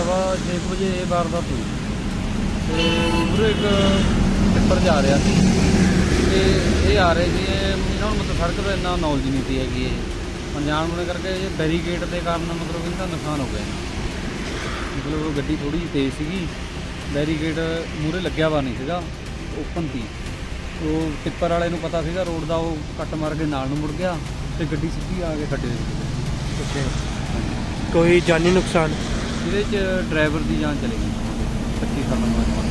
ਸਵਾ ਛੇ ਕੁ ਵਜੇ ਇਹ ਵਾਰਦਾਤ ਹੋਈ। ਤੇ ਉਰੇ ਇੱਕ ਟਿੱਪਰ ਜਾ ਰਿਹਾ ਸੀ। ਤੇ ਇਹ ਆ ਰਹੇ ਸੀ, ਇਹ- ਇਹਨਾਂ ਨੂੰ ਮਤਲਬ ਸੜਕ ਦਾ ਇੰਨਾ ਨੌਲੇਜ ਨਹੀਂ ਸੀ ਹੈਗੀ ਇਹ। ਅਣਜਾਣ ਹੋਣੇ ਕਰਕੇ ਇਹ ਬੈਰੀਕੇਡ ਦੇ ਕਾਰਨ ਮਤਲਬ ਇਹਨਾਂ ਦਾ ਨੁਕਸਾਨ ਹੋ ਗਿਆ। ਮਤਲਬ ਉਹ ਗੱਡੀ ਥੋੜੀ ਜਿਹੀ ਤੇਜ਼ ਸੀਗੀ ਬੈਰੀਕੇਡ ਮੂਰੇ ਲੱਗਿਆ ਵਾ ਨਹੀਂ ਸੀਗਾ ਓਪਨ ਸੀ। ਉਹ ਟਿੱਪਰ ਵਾਲੇ ਨੂੰ ਪਤਾ ਸੀਗਾ ਰੋਡ ਦਾ, ਉਹ ਕੱਟ ਮਾਰ ਕੇ ਨਾਲ ਨੂੰ ਮੁੜ ਗਿਆ ਤੇ ਗੱਡੀ ਸਿੱਧੀ ਆ ਕੇ ਖੱਡੇ ਦੇ ਵਿੱਚ ਕੋਈ ਜਾਨੀ ਨੁਕਸਾਨ? ਜਿਹਦੇ ਚ ਡਰਾਈਵਰ ਦੀ ਜਾਨ ਚਲੀ ਗਈ 25 ਸਾਲਾਂ ਬਾਅਦ।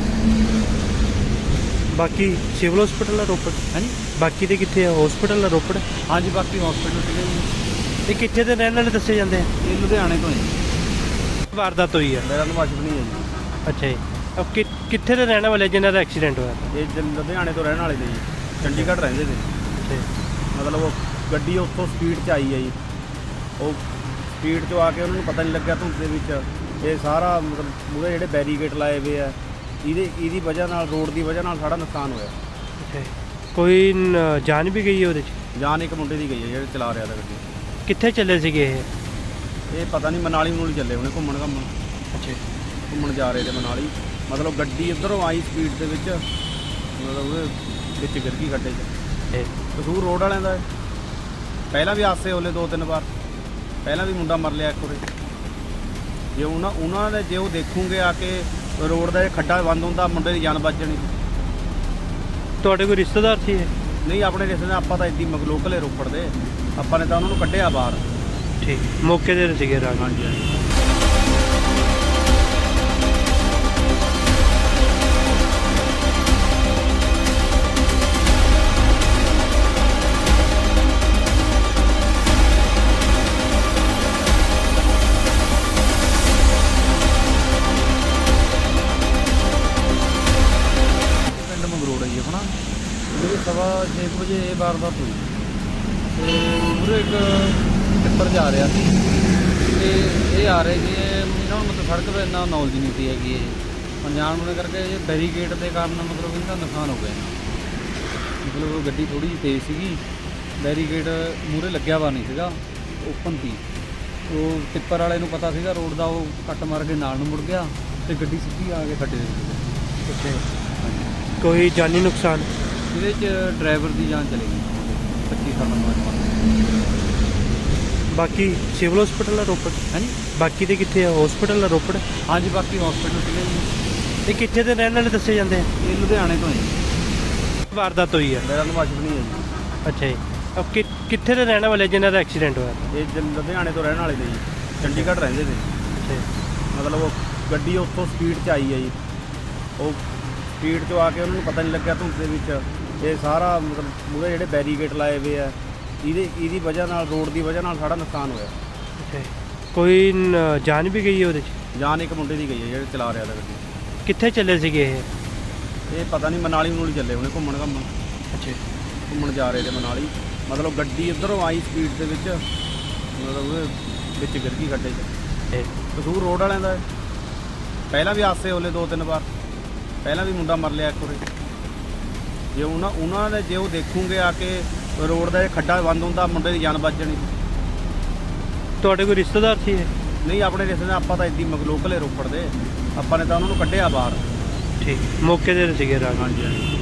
ਬਾਕੀ ਸਿਵਲ ਹਸਪੀਟਲ ਆ ਰੋਪੜ? ਹਾਂਜੀ। ਬਾਕੀ ਦੇ ਕਿੱਥੇ ਆ? ਹਸਪੀਟਲ ਆ ਰੋਪੜ? ਹਾਂਜੀ ਬਾਕੀ ਹਸਪੀਟਲ ਸੀਗੇ ਜੀ। ਇਹ ਕਿੱਥੇ ਦੇ ਰਹਿਣ ਵਾਲੇ ਦੱਸੇ ਜਾਂਦੇ ਆ? ਇਹ ਲੁਧਿਆਣੇ ਤੋਂ ਹੈ ਵਾਰਦਾਤ ਹੋਈ ਆ। ਮੇਰਾ ਨਾਮ ਅਸ਼ਵਨੀ ਹੈ ਜੀ। ਅੱਛਾ ਜੀ। ਅਬ ਕਿ- ਕਿੱਥੇ ਦੇ ਰਹਿਣ ਵਾਲੇ ਜਿਨ੍ਹਾਂ ਦਾ ਐਕਸੀਡੈਂਟ ਹੋਇਆ? ਇਹ ਜ- ਲੁਧਿਆਣੇ ਤੋਂ ਰਹਿਣ ਵਾਲੇ ਨੇ ਜੀ। ਚੰਡੀਗੜ੍ਹ ਰਹਿੰਦੇ ਨੇ। ਅੱਛਾ ਜੀ। ਮਤਲਬ ਉਹ ਗੱਡੀ ਉੱਥੋਂ ਸਪੀਡ 'ਚ ਆਈ ਹੈ ਜੀ। ਉਹ ਸਪੀਡ 'ਚ ਆ ਕੇ ਉਹਨਾਂ ਨੂੰ ਪਤਾ ਨਹੀਂ ਲੱਗਿਆ ਧੁੰਦ ਦੇ ਵਿੱਚ। ਇਹ ਸਾਰਾ ਮਤਲਬ ਮੂਹਰੇ ਜਿਹੜੇ ਬੈਰੀਕੇਡ ਲਾਏ ਹੋਏ ਆ ਇਹਦੇ ਇਹਦੀ ਵਜ੍ਹਾ ਨਾਲ ਰੋਡ ਦੀ ਵਜ੍ਹਾ ਨਾਲ ਸਾਡਾ ਨੁਕਸਾਨ ਹੋਇਆ। ਅੱਛਾ। ਕੋਈ ਨ- ਜਾਨ ਵੀ ਗਈ ਹੈ ਉਹਦੇ ਚ? ਜਾਨ ਇੱਕ ਮੁੰਡੇ ਦੀ ਗਈ ਹੈ ਜਿਹੜੇ ਚਲਾ ਰਿਹਾ ਤਾ ਗੱਡੀ। ਕਿੱਥੇ ਚੱਲੇ ਸੀਗੇ ਇਹ? ਇਹ ਪਤਾ ਨਹੀਂ ਮਨਾਲੀ ਮਨੂਲੀ ਚੱਲੇ ਉਹਨੇ ਘੁੰਮਣ ਘੁੰਮਣ। ਅੱਛਾ ਘੁੰਮਣ ਜਾ ਰਹੇ ਤੇ ਮਨਾਲੀ। ਮਤਲਬ ਗੱਡੀ ਇੱਧਰੋਂ ਆਈ ਸਪੀਡ ਦੇ ਵਿੱਚ ਮਤਲਬ ਉਹਦੇ ਵਿੱਚ ਗਿਰ ਗਈ ਖੱਡੇ 'ਚ। ਕਸੂਰ ਰੋਡ ਵਾਲਿਆਂ ਦਾ ਹੈ। ਪਹਿਲਾਂ ਵੀ ਹਾਸੇ ਹੋਲੇ ਦੋ ਤਿੰਨ ਵਾਰ। ਪਹਿਲਾਂ ਵੀ ਮੁੰਡਾ ਮਰ ਲਿਆ ਇੱਕ ਉਰੇ। ਜੇ ਉਹਨਾਂ ਉਹਨਾਂ ਨੇ ਜੇ ਉਹ ਦੇਖੂਗੇ ਆ ਕੇ ਰੋਡ ਦਾ ਇਹ ਖੱਡਾ ਬੰਦ ਹੁੰਦਾ ਮੁੰਡੇ ਦੀ ਜਾਨ ਬਚ ਜਾਣੀ। ਤੁਹਾਡੇ ਕੋਈ ਰਿਸ਼ਤੇਦਾਰ ਸੀ ਇਹ? ਨਹੀਂ ਆਪਣੇ ਨੇ ਆਪਾਂ ਤਾਂ ਇੱਦੀ ਲੋਕਲ ਰੋਪੜ ਦੇ। ਆਪਾਂ ਨੇ ਤਾਂ ਉਹਨਾਂ ਨੂੰ ਕੱਢਿਆ ਬਾਹਰ। ਠੀਕ। ਮੌਕੇ ਦੇ ਸੀਗੇ ਰਾਜ। ਹਾਂਜੀ ਹਾਂਜੀ। ਛੇ ਕੁ ਵਜੇ ਇਹ ਵਾਰਦਾਤ ਹੋਈ। ਤੇ ਉਰੇ ਇੱਕ ਟਿੱਪਰ ਜਾ ਰਿਹਾ ਸੀ। ਤੇ ਇਹ ਆ ਰਹੇ ਸੀ, ਇਹ- ਇਹਨਾਂ ਨੂੰ ਮਤਲਬ ਸੜਕ ਦਾ ਇੰਨਾ ਨੌਲੇਜ ਨਹੀਂ ਸੀ ਹੈਗੀ ਇਹ। ਅਣਜਾਣ ਹੋਣੇ ਕਰਕੇ ਇਹ ਬੈਰੀਕੇਡ ਦੇ ਕਾਰਨ ਮਤਲਬ ਇਹਦਾ ਨੁਕਸਾਨ ਹੋ ਗਿਆ। ਮਤਲਬ ਉਹ ਗੱਡੀ ਥੋੜੀ ਜਿਹੀ ਤੇਜ਼ ਸੀਗੀ। ਬੈਰੀਕੇਡ ਮੂਰੇ ਲੱਗਿਆ ਵਾ ਨਹੀਂ ਸੀਗਾ ਓਪਨ ਸੀ। ਉਹ ਟਿੱਪਰ ਵਾਲੇ ਨੂੰ ਪਤਾ ਸੀਗਾ ਰੋਡ ਦਾ, ਉਹ ਕੱਟ ਮਾਰ ਕੇ ਨਾਲ ਨੂੰ ਮੁੜ ਗਿਆ ਤੇ ਗੱਡੀ ਸਿੱਧੀ ਆ ਕੇ ਖੱਡੇ ਦੇ ਵਿੱਚ। ਕੋਈ ਜਾਨੀ ਨੁਕਸਾਨ? ਜਿਹਦੇ ਚ ਡਰਾਈਵਰ ਦੀ ਜਾਨ ਚਲੀ ਗਈ। 25 ਸਾਲਾਂ ਬਾਅਦ। ਬਾਕੀ ਸਿਵਲ ਹਸਪੀਟਲ ਆ ਰੋਪੜ? ਹਾਂਜੀ। ਬਾਕੀ ਦੇ ਕਿੱਥੇ ਆ? ਹਸਪੀਟਲ ਆ ਰੋਪੜ? ਹਾਂਜੀ ਬਾਕੀ ਹਸਪੀਟਲ ਸੀਗੇ ਜੀ। ਇਹ ਕਿੱਥੇ ਦੇ ਰਹਿਣ ਵਾਲੇ ਦੱਸੇ ਜਾਂਦੇ ਆ? ਇਹ ਲੁਧਿਆਣੇ ਤੋਂ ਹੈ ਜੀ। ਵਾਰਦਾਤ ਹੋਈ ਆ। ਮੇਰਾ ਨਾਮ ਅਸ਼ਵਨੀ ਹੈ ਜੀ। ਅੱਛਾ ਜੀ। ਅਬ ਕਿ- ਕਿੱਥੇ ਦੇ ਰਹਿਣ ਵਾਲੇ ਜਿਨ੍ਹਾਂ ਦਾ ਐਕਸੀਡੈਂਟ ਹੋਇਆ? ਇਹ ਜ- ਲੁਧਿਆਣੇ ਤੋਂ ਰਹਿਣ ਵਾਲੇ ਨੇ ਜੀ। ਚੰਡੀਗੜ੍ਹ ਰਹਿੰਦੇ ਨੇ। ਅੱਛਾ ਜੀ। ਮਤਲਬ ਉਹ ਗੱਡੀ ਉੱਥੋਂ ਸਪੀਡ 'ਚ ਆਈ ਹੈ ਜੀ। ਉਹ ਸਪੀਡ 'ਚ ਆ ਕੇ ਉਹਨਾਂ ਨੂੰ ਪਤਾ ਨਹੀਂ ਲੱਗਿਆ ਧੁੰਦ ਦੇ ਵਿੱਚ। ਇਹ ਸਾਰਾ ਮਤਲਬ ਮੂਹਰੇ ਜਿਹੜੇ ਬੈਰੀਕੇਡ ਲਾਏ ਹੋਏ ਆ। ਇਹਦੇ ਇਹਦੀ ਵਜ੍ਹਾ ਨਾਲ ਰੋਡ ਦੀ ਵਜ੍ਹਾ ਨਾਲ ਸਾਡਾ ਨੁਕਸਾਨ ਹੋਇਆ। ਕੋਈ ਨ- ਜਾਨ ਵੀ ਗਈ ਹੈ ਉਹਦੇ ਚ? ਜਾਨ ਇੱਕ ਮੁੰਡੇ ਦੀ ਗਈ ਹੈ ਜਿਹੜੇ ਚਲਾ ਰਿਹਾ ਤਾ ਗੱਡੀ। ਕਿੱਥੇ ਚੱਲੇ ਸੀਗੇ ਇਹ? ਇਹ ਪਤਾ ਨਹੀਂ ਮਨਾਲੀ ਮਨੂਲੀ ਚੱਲੇ ਉਹਨੇ ਘੁੰਮਣ ਘੁੰਮਣ। ਅੱਛਾ ਘੁੰਮਣ ਜਾ ਰਹੇ ਤੇ ਮਨਾਲੀ। ਮਤਲਬ ਗੱਡੀ ਇੱਧਰੋਂ ਆਈ ਸਪੀਡ ਦੇ ਵਿੱਚ ਮਤਲਬ ਉਹਦੇ ਵਿੱਚ ਗਿਰ ਗਈ ਖੱਡੇ 'ਚ। ਕਸੂਰ ਰੋਡ ਵਾਲਿਆਂ ਦਾ ਹੈ। ਪਹਿਲਾਂ ਵੀ ਹਾਸੇ ਹੋਲੇ ਦੋ ਤਿੰਨ ਵਾਰ। ਪਹਿਲਾਂ ਵੀ ਮੁੰਡਾ ਮਰ ਲਿਆ ਇੱਕ ਉਰੇ ਜੇ ਉਹਨਾਂ ਉਹਨਾਂ ਨੇ ਜੇ ਉਹ ਦੇਖੂਗੇ ਆ ਕੇ ਰੋਡ ਦਾ ਇਹ ਖੱਡਾ ਬੰਦ ਹੁੰਦਾ ਮੁੰਡੇ ਦੀ ਜਾਨ ਬਚ ਜਾਣੀ। ਤੁਹਾਡੇ ਕੋਈ ਰਿਸ਼ਤੇਦਾਰ ਸੀ ਇਹ? ਨਹੀਂ ਆਪਣੇ ਨੇ ਆਪਾਂ ਤਾਂ ਇੱਦੀ ਲੋਕਲ ਹੀ ਰੋਪੜ ਦੇ। ਆਪਾਂ ਨੇ ਤਾਂ ਉਹਨਾਂ ਨੂੰ ਕੱਢਿਆ ਬਾਹਰ। ਠੀਕ। ਮੌਕੇ ਦੇ ਸੀਗੇ ਰਾਜ। ਹਾਂਜੀ।